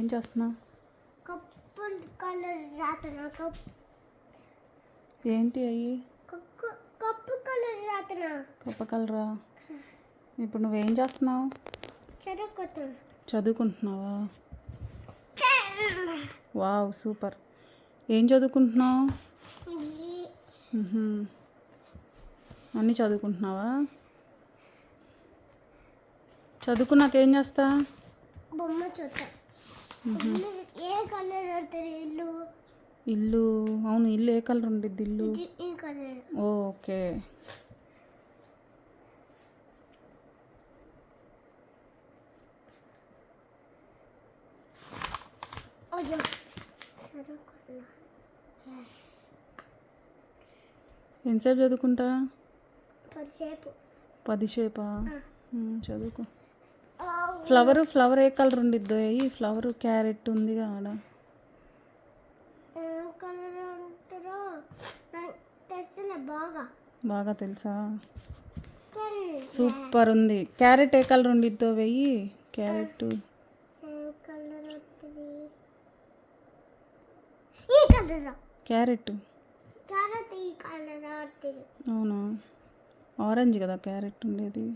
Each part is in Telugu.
ఏం చేస్తున్నావు? Cup colour రాతన? కప్పు ఏంటి అయ్యి కప్పు కప్పు కలర్ రాతన? కప్ప కలరా ఇప్పుడు నువ్వేం చేస్తున్నావు? చదువుకుంటున్నావా? Wow super. ఏం చదువుకుంటున్నావు. అన్నీ చదువుకుంటున్నావా? చదువుకున్నాక ఏం చేస్తా? బొమ్మ చూస్తా. ఏ కలర్ ఇల్లు? ఇల్లు అవును ఇల్లు ఏ కలర్ ఉండిద్ది ఇల్లు? ఓకే. ఎంతసేపు చదువుకుంటా? పదిసేపు. పది సేపా ఆ. మ్, చదువుకో. ఫ్లవర్ ఫ్లవర్ ఏ కలర్ ఉండిద్దో ఈ ఫ్లవర్ క్యారెట్ నాకు తెలుసులే బాగా. తెలుసా? సూపర్ ఉంది. క్యారెట్ ఏ కలర్ ఉండిద్దో వెయ్యి? క్యారెట్. క్యారెట్. అవునా? ఆరెంజ్ కదా క్యారెట్ ఉండేది.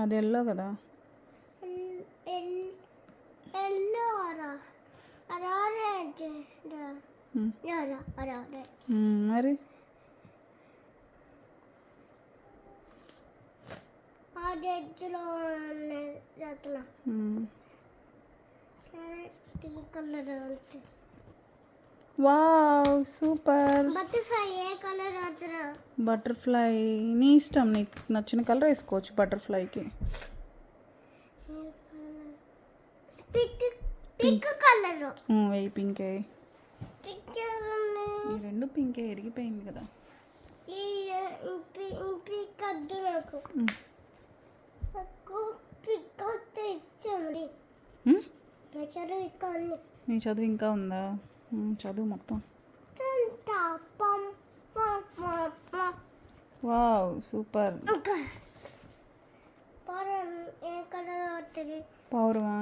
అదే ఎల్లో కదా? ఎల్లో మరి? ఆరెంజ్లో అవుతుంది వావ్ సూపర్. బటర్ఫ్లై నీ ఇష్టం నీకు నచ్చిన కలర్ వేసుకోవచ్చు బటర్ఫ్లైకి. Pink colour. వెయ్యి పింకే? ఈ రెండు పింకే ఎరిగిపోయింది కదా? నా చదువు ఇంకా ఉందా. చదువు మొత్తం. Wow super. ఇంకా పరం ఏ కలర్ అవుతుంది పౌరమా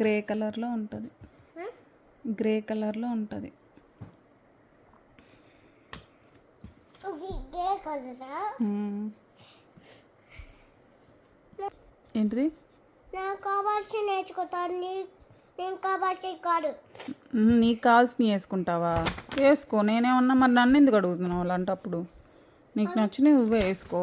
గ్రే కలర్లో ఉంటుంది. గ్రే కలర్లో ఉంటుంది. ఏంటిది? నాకు కావాల్సి నేర్చుకుంటాను నేను కావాల్సి కాదు నీకు కావాల్సినవి వేసుకుంటావా? వేసుకో. నేనేమన్నా మరి నన్ను ఎందుకు అడుగుతున్నావు అలాంటప్పుడు? నీకు నచ్చినవి నువ్వే వేసుకో.